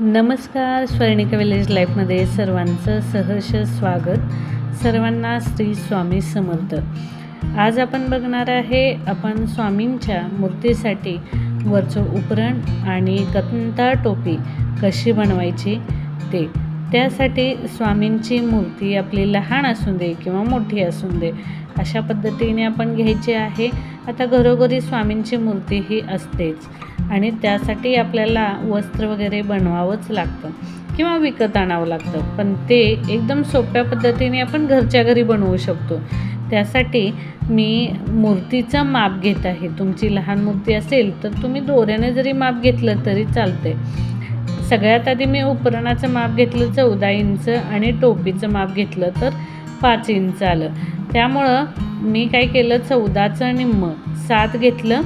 नमस्कार स्वर्णिका विलेज लाईफमध्ये सर्वांचं सहर्ष स्वागत. सर्वांना श्री स्वामी समर्थ. आज आपण बघणार आहे आपण स्वामींच्या मूर्तीसाठी वरचं उपरण आणि कथंता टोपी कशी बनवायची ते. त्यासाठी स्वामींची मूर्ती आपली लहान असू दे किंवा मोठी असू दे अशा पद्धतीने आपण घ्यायची आहे. आता घरोघरी स्वामींची मूर्ती ही असतेच. आणि त्यासाठी आपल्याला वस्त्र वगैरे बनवावंच लागतं किंवा विकत आणावं लागतं. पण ते एकदम सोप्या पद्धतीने आपण घरच्या घरी बनवू शकतो. त्यासाठी मी मूर्तीचं माप घेत आहे. तुमची लहान मूर्ती असेल तर तुम्ही दोऱ्याने जरी माप घेतलं तरी चालते सगळ्यात आधी मी उपरणाचं माप घेतलं चौदा इंच आणि टोपीचं माप घेतलं तर पाच इंच आलं. त्यामुळं मी काय केलं चौदाचं निम्म सात घेतलं.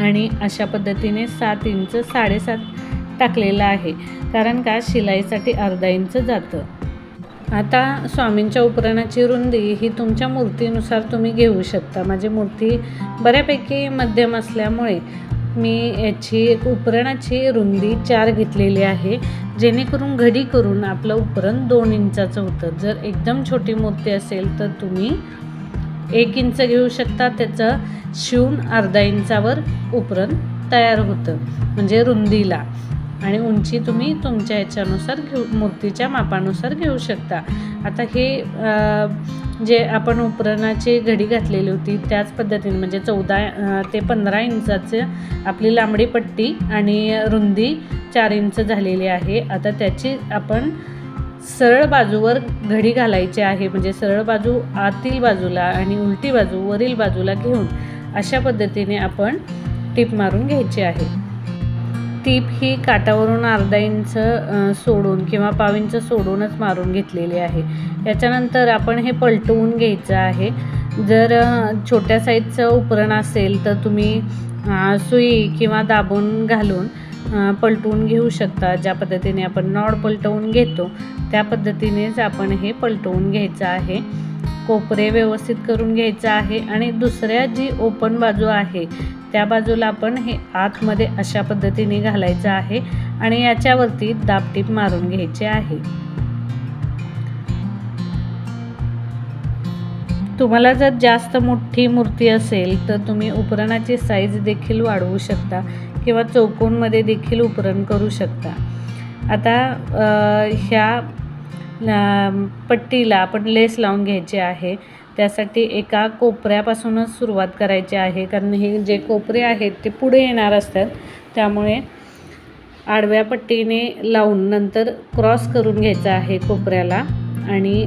आणि अशा पद्धतीने सात इंच साडेसात टाकलेलं आहे. कारण का? शिलाईसाठी अर्धा इंच जातं. आता स्वामींच्या उपरणाची रुंदी ही तुमच्या मूर्तीनुसार तुम्ही घेऊ शकता. माझी मूर्ती बऱ्यापैकी मध्यम असल्यामुळे मी याची एक उपरणाची रुंदी चार घेतलेली आहे. जेणेकरून घडी करून आपलं उपरण दोन इंचाचं होतं. जर एकदम छोटी मूर्ती असेल तर तुम्ही एक इंच घेऊ शकता त्याचं शिवून अर्धा इंचावर उपरण तयार होतं म्हणजे रुंदीला. आणि उंची तुम्ही तुमच्या याच्यानुसार घेऊ मूर्तीच्या मापानुसार घेऊ शकता. आता हे जे आपण उपरणाची घडी घातलेली होती त्याच पद्धतीने म्हणजे चौदा ते पंधरा इंचाचं आपली लांबडी पट्टी आणि रुंदी चार इंच झालेली आहे. आता त्याची आपण सरळ बाजूवर घडी घालायची आहे म्हणजे सरळ बाजू आतील बाजूला आणि उलटी बाजू वरील बाजूला घेऊन अशा पद्धतीने आपण टीप मारून घ्यायची आहे. टीप ही काटावरून अर्धा इंच सोडून किंवा पाव इंच सोडूनच मारून घेतलेली आहे. याच्यानंतर आपण हे पलटवून घ्यायचं आहे. जर छोट्या साईजचं उपकरण असेल तर तुम्ही सुई किंवा दाबून घालून पलटवून घेऊ शकता. ज्या पद्धतीने आपण नॉड पलटवून घेतो त्या पद्धतीनेच आपण हे पलटवून घ्यायचं आहे. कोपरे व्यवस्थित करून घ्यायचं आहे आणि दुसऱ्या जी ओपन बाजू आहे त्या बाजूला आपण हे आतमध्ये अशा पद्धतीने घालायचं आहे आणि याच्यावरती दाबटीप मारून घ्यायचे आहे. तुम्हाला जर जास्त मोठी मूर्ती असेल तर तुम्ही उपरणाची साईज देखील वाढवू शकता. किंवा चौकोनमध्ये देखील उपकरण करू शकता. आता ह्या पट्टीला आपण लेस लावून घ्यायचे आहे. त्यासाठी एका कोपऱ्यापासूनच सुरुवात करायची आहे. कारण हे जे कोपरे आहेत ते पुढे येणार असतात. त्यामुळे आडव्या पट्टीने लावून नंतर क्रॉस करून घ्यायचं आहे कोपऱ्याला आणि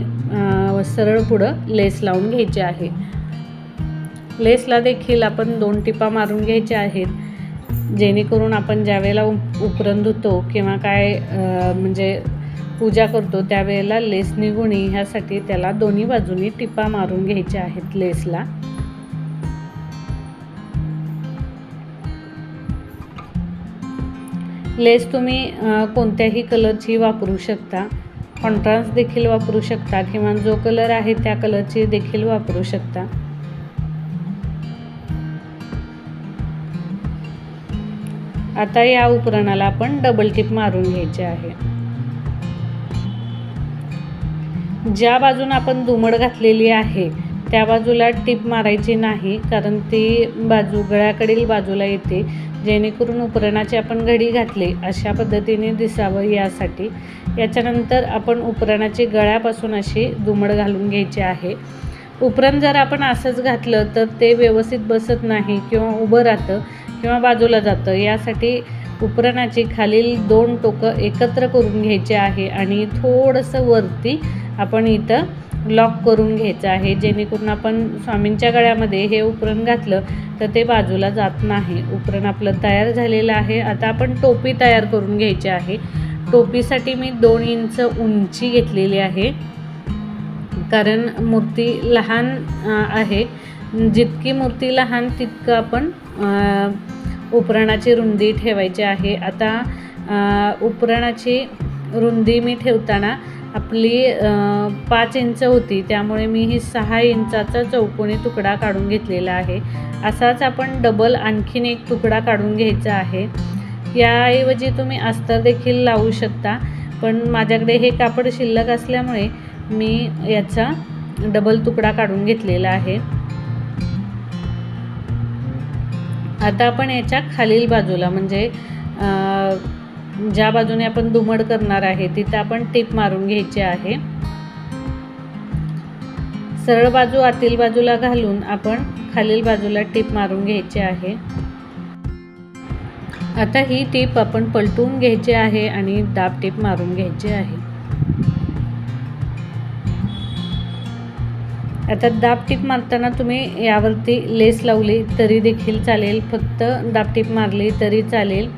सरळ पुढं लेस लावून घ्यायची आहे. लेसला देखील आपण दोन टिपा मारून घ्यायच्या आहेत. जेणेकरून आपण ज्यावेळेला उप उपरण धुतो किंवा काय म्हणजे पूजा करतो त्यावेळेला लेस निघू नये ह्यासाठी त्याला दोन्ही बाजूनी टिपा मारून घ्यायच्या आहेत लेसला. लेस तुम्ही कोणत्याही कलरची वापरू शकता. कॉन्ट्रास्ट देखील वापरू शकता किंवा जो कलर आहे त्या कलरची देखील वापरू शकता. आता या उपकरणाला आपण डबल टिप मारून घ्यायचे आहे. ज्या बाजून आपण दुमड घातलेली आहे त्या बाजूला टीप मारायची नाही कारण ती बाजू गळ्याकडील बाजूला येते. जेणेकरून उपरणाची आपण घडी घातली अशा पद्धतीने दिसावं यासाठी. याच्यानंतर आपण उपरणाची गळ्यापासून अशी दुमड घालून घ्यायची आहे. उपरण जर आपण असंच घातलं तर ते व्यवस्थित बसत नाही किंवा उभं राहतं. किंवा बाजूला जातं. यासाठी उपरणाची खालील दोन टोकं एकत्र करून घ्यायचे आहे आणि थोडंसं वरती आपण इथं लॉक करून घ्यायचं आहे. जेणेकरून आपण स्वामींच्या गळ्यामध्ये हे उपरण घातलं तर ते बाजूला जात नाही. उपकरण आपलं तयार झालेलं आहे. आता आपण टोपी तयार करून घ्यायची आहे. टोपीसाठी मी दोन इंच उंची घेतलेली आहे. कारण मूर्ती लहान आहे. जितकी मूर्ती लहान तितकं आपण उपरणाची रुंदी ठेवायची आहे. आता उपरणाची रुंदी मी ठेवताना आपली पाच इंच होती. त्यामुळे मी ही सहा इंचाचा चौकोनी तुकडा काढून घेतलेला आहे. असाच आपण डबल आणखीन एक तुकडा काढून घ्यायचा आहे. याऐवजी तुम्ही अस्तर देखील लावू शकता. पण माझ्याकडे हे कापड शिल्लक असल्यामुळे मी याचा डबल तुकडा काढून घेतलेला आहे. आता आपण याच्या खालील बाजूला म्हणजे ज्या बाजूने आपण दुमड करणार आहे तिथं आपण टीप मारून घ्यायची आहे. सरळ बाजू आतील बाजूला घालून आपण खालील बाजूला टीप मारून घ्यायची आहे. आता ही टीप आपण पलटून घ्यायची आहे आणि दाब टीप मारून घ्यायची आहे. आता दाब टीप मारताना तुम्ही यावरती लेस लावली तरी देखील चालेल. फक्त दाब टीप मारली तरी चालेल.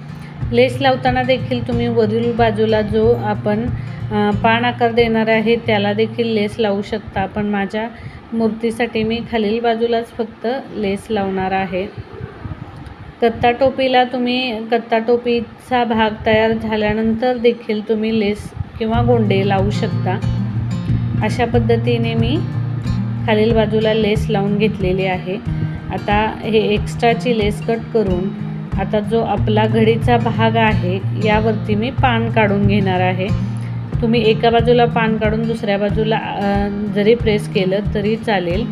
लेस लावताना देखील तुम्ही वरील बाजूला जो आपण पान आकार देणार आहे त्याला देखील लेस लावू शकता. पण माझ्या मूर्तीसाठी मी खालील बाजूलाच फक्त लेस लावणार आहे. कत्ता टोपीला तुम्ही कत्ता टोपीचा भाग तयार झाल्यानंतर देखील तुम्ही लेस किंवा गोंडे लावू शकता. अशा पद्धतीने मी खालील बाजूला लेस लावून घेतलेली आहे. आता हे एक्स्ट्राची लेस कट करून आता जो आपला घडीचा भाग आहे यावरती मी पान काढून घेणार आहे. तुम्ही एका बाजूला पान काढून दुसऱ्या बाजूला जरी प्रेस केलं तरी चालेल.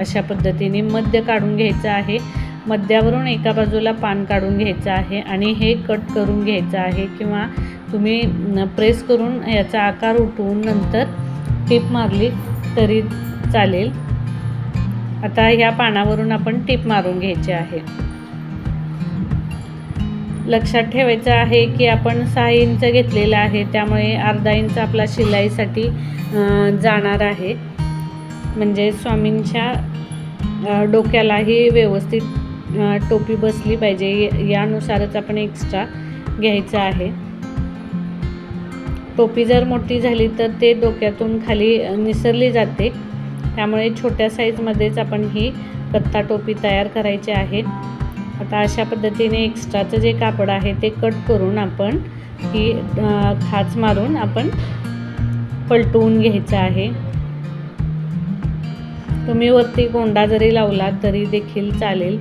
अशा पद्धतीने मध्य काढून घ्यायचं आहे. मध्यावरून एका बाजूला पान काढून घ्यायचं आहे आणि हे कट करून घ्यायचं आहे किंवा तुम्ही प्रेस करून याचा आकार उठवून नंतर टीप मारली तरी चालेल. आता ह्या पानावरून आपण टीप मारून घ्यायची आहे. लक्षात ठेवायचं आहे की आपण सहा इंच घेतलेलं आहे त्यामुळे अर्धा इंच आपला शिलाईसाठी जाणार आहे. म्हणजे स्वामींच्या डोक्यालाही व्यवस्थित टोपी बसली पाहिजे यानुसारच आपण एक्स्ट्रा घ्यायचं आहे. टोपी जर मोठी झाली तर ते डोक्यातून खाली निसरली जाते. त्यामुळे छोट्या साईजमध्येच आपण ही कत्ता टोपी तयार करायची आहे. आता अशा पद्धतीने एक्स्ट्राचं जे कापड आहे ते कट करून आपण ही खाच मारून आपण पलटवून घ्यायचं आहे. तुम्ही वरती गोंडा जरी लावला तरी देखील चालेल.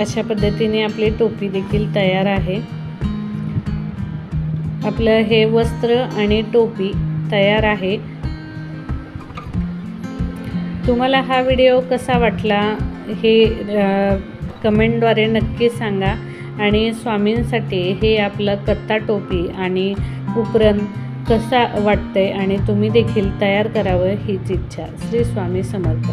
अशा पद्धतीने आपली टोपी देखील तयार आहे. आपलं हे वस्त्र आणि टोपी तयार आहे. तुम्हाला हा व्हिडिओ कसा वाटला हे कमेंटद्वारे नक्की सांगा आणि स्वामींसाठी हे आपलं कत्ता टोपी आणि उपरण कसा वाटतंय आणि तुम्ही देखील तयार करावं हीच इच्छा. श्री स्वामी समर्थ.